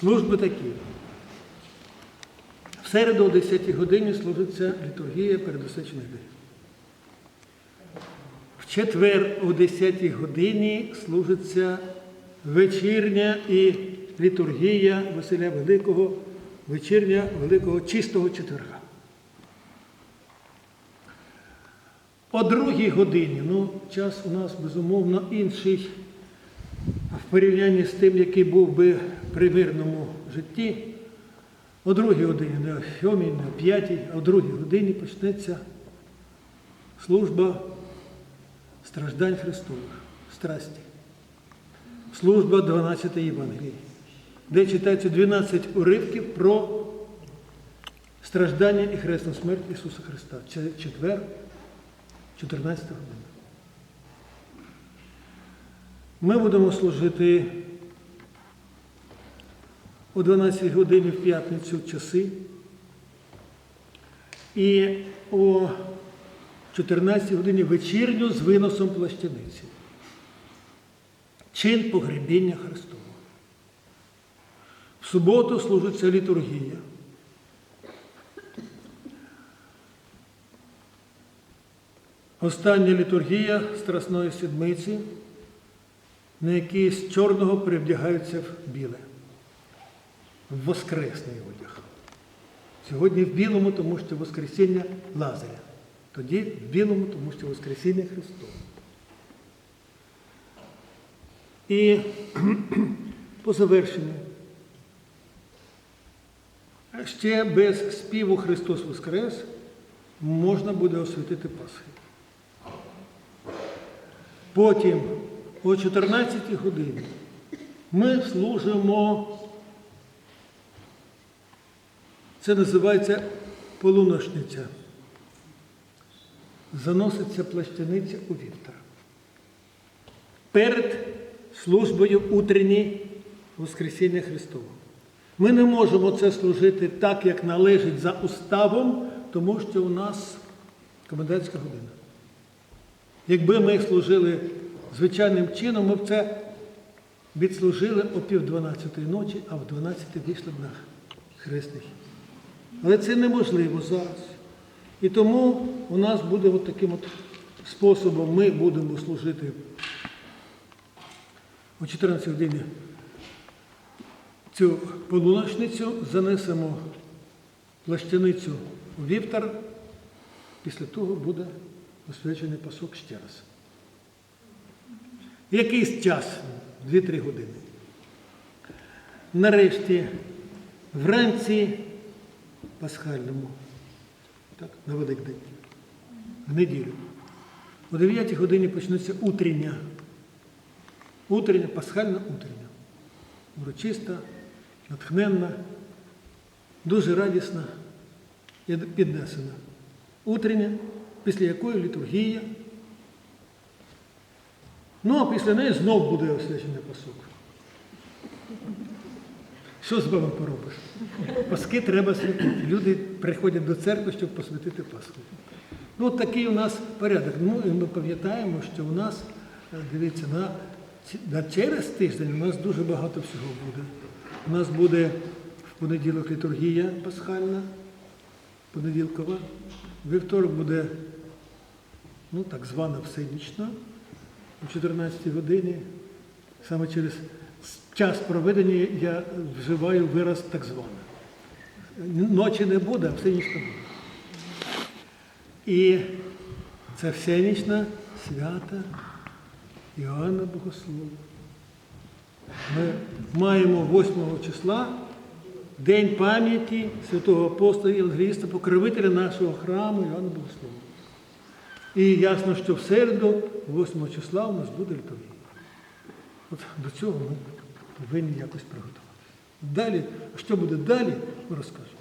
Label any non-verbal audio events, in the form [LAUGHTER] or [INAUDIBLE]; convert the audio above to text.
Служби такі. В середу о 10 годині служиться літургія передосичних днів. В четвер о 10 годині служиться вечірня і літургія Василя Великого, вечірня Великого Чистого четверга. О другій годині, ну, час у нас безумовно інший в порівнянні з тим, який був би при мирному житті. О другій годині, не о сьомій, не о п'ятій, а о другій годині почнеться служба страждань Христових, страсті. Служба 12 Євангелії, де читається 12 уривків про страждання і хресну смерть Ісуса Христа. Це четвер, 14 година. Ми будемо служити о 12 годині в п'ятницю в часи і о 14 годині вечірню з виносом плащаниці. Чин погребіння Христового. В суботу служиться літургія. Остання літургія Страсної Седмиці, на якій з чорного перевдягаються в біле, в воскресний одяг. Сьогодні в білому, тому що Воскресіння Лазаря. Тоді в білому, тому що Воскресіння Христове. І [CLEARS THROAT] по завершенню. Ще без співу Христос Воскрес можна буде освятити Пасхи. Потім о 14 годині ми служимо, це називається полуношниця. Заноситься плащаниця у вівтар. Перед службою утренній Воскресіння Христового. Ми не можемо це служити так, як належить за уставом, тому що у нас комендантська година. Якби ми служили звичайним чином, ми б це відслужили о пів дванадцятої ночі, а в 12 вийшли б на хресний. Але це неможливо зараз. І тому у нас буде от таким от способом ми будемо служити о 14 годині цю полуночницю, занесемо плащаницю у вівтар, після того буде освячений пасок ще раз. Якийсь час, 2-3 години. Нарешті, вранці пасхальному, так, на Великдень, в неділю. О 9 годині почнеться утрення. Утрення, пасхальна утрення. Урочиста, натхненна, дуже радісна і піднесена. Утрення, після якої літургія. Ну, а після неї знов буде освячений пасок. Що з вами поробиш? Паски треба святити. Люди приходять до церкви, щоб посвятити Пасху. Ну, от такий у нас порядок. Ну, і ми пам'ятаємо, що у нас, е, дивіться, на, на через тиждень у нас дуже багато всього буде. У нас буде в понеділок літургія пасхальна, понеділкова. Вівторок буде ну, так звана всенічна о 14 годині. Саме через час проведення я вживаю вираз так звана. Ночі не буде, а всенічна буде. І це всенічна свята Іоанна Богослова. Ми маємо 8 числа День пам'яті святого апостола Євангеліста, покровителя нашого храму Іоанна Богослова. І ясно, що в середу, 8 числа, у нас буде літургія. От до цього ми повинні якось приготуватися. Далі, що буде далі, ми розкажемо.